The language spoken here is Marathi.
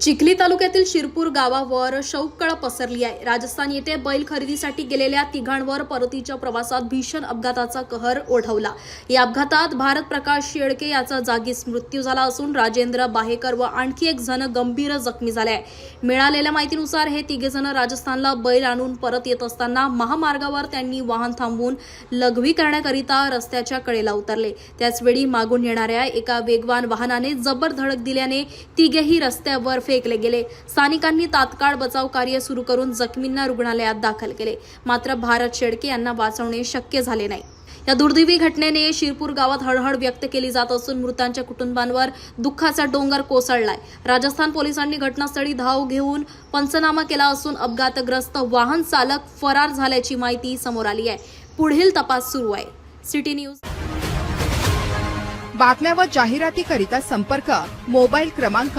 चिखली तालुक्यातील शिरपूर गावावर शौककळ पसरली आहे. राजस्थान येथे बैल खरेदीसाठी गेलेल्या तिघांवर परतीच्या प्रवासात भीषण अपघाताचा कहर ओढवला. या अपघातात भारत प्रकाश शेळके याचा जागीच मृत्यू झाला असून राजेंद्र बाहेकर व आणखी एक जण गंभीर जखमी झाले आहे मिळालेल्या माहितीनुसार हे तिघे जण राजस्थानला बैल आणून परत येत असताना महामार्गावर त्यांनी वाहन थांबवून लघवी करण्याकरिता रस्त्याच्या कडेला उतरले. त्याचवेळी मागून येणाऱ्या एका वेगवान वाहनाने जबर धडक दिल्याने तिघेही रस्त्यावर फेकले गेले. स्थानिकांनी तात्काळ बचाव कार्य सुरू करून जखमींना रुग्णालयात दाखल केले. मात्र भारत शेडके यांना वाचवणे शक्य झाले नाही. या दुर्दैवी घटनेने शिरपूर गावात हळहळ व्यक्त केली जात असून मृतांच्या कुटुंबांवर दुःखाचा डोंगर कोसळलाय. राजस्थान पोलिसांनी घटनास्थळी धाव घेऊन पंचनामा केला असून अपघातग्रस्त वाहन चालक फरार झाल्याची माहिती समोर आली आहे. पुढील तपास सुरू आहे. City news. बातम्या व जाहिरातीकरिता संपर्क मोबाईल क्रमांक